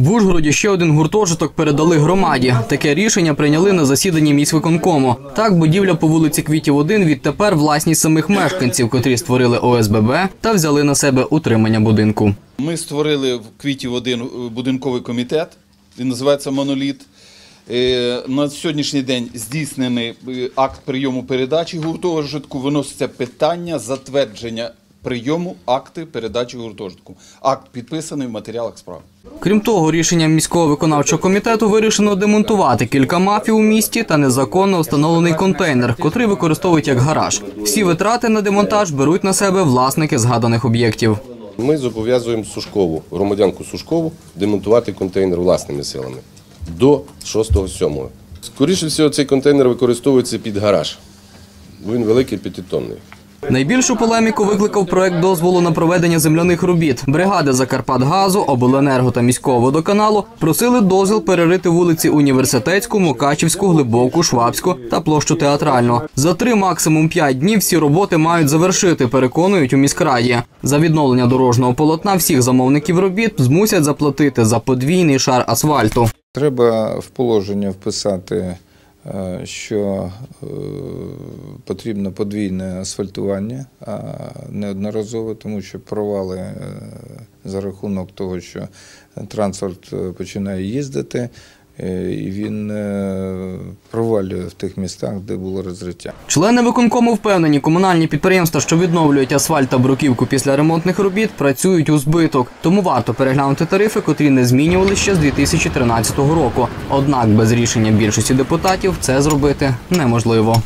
В Ужгороді ще один гуртожиток передали громаді. Таке рішення прийняли на засіданні міськвиконкому. Так, будівля по вулиці Квітів 1 відтепер власність самих мешканців, котрі створили ОСББ та взяли на себе утримання будинку. Ми створили в квітів один е, будинковий комітет, він називається Моноліт. Е, На сьогоднішній день здійснений е, акт прийому передачі гуртожитку. Виноситься питання затвердження прийому акти передачі гуртожитку. Акт підписаний в матеріалах справи. Крім того, рішенням міського виконавчого комітету вирішено демонтувати кілька мафій у місті та незаконно встановлений контейнер, котрий використовують як гараж. Всі витрати на демонтаж беруть на себе власники згаданих об'єктів. Ми зобов'язуємо Сушкову, громадянку Сушкову, демонтувати контейнер власними силами до 6-7. Скоріше всього, цей контейнер використовується під гараж, бо він великий п'ятитонний. Найбільшу полеміку викликав проект дозволу на проведення земляних робіт. Бригади Закарпатгазу, Обленерго та міського водоканалу просили дозвіл перерити вулиці Університетську, Мукачівську, Глибоку, Швабську та площу Театральну. За три максимум п'ять днів всі роботи мають завершити, переконують у міськраді. За відновлення дорожнього полотна всіх замовників робіт змусять заплатити за подвійний шар асфальту. Треба в положення вписати, що е, потрібно подвійне асфальтування, а неодноразово, тому що провали е, за рахунок того, що транспорт е, починає їздити, е, і він е, провалює в тих містах, де було розриття. Члени виконкому впевнені, комунальні підприємства, що відновлюють асфальт та бруківку після ремонтних робіт, працюють у збиток. Тому варто переглянути тарифи, котрі не змінювали ще з 2013 року. Однак без рішення більшості депутатів це зробити неможливо.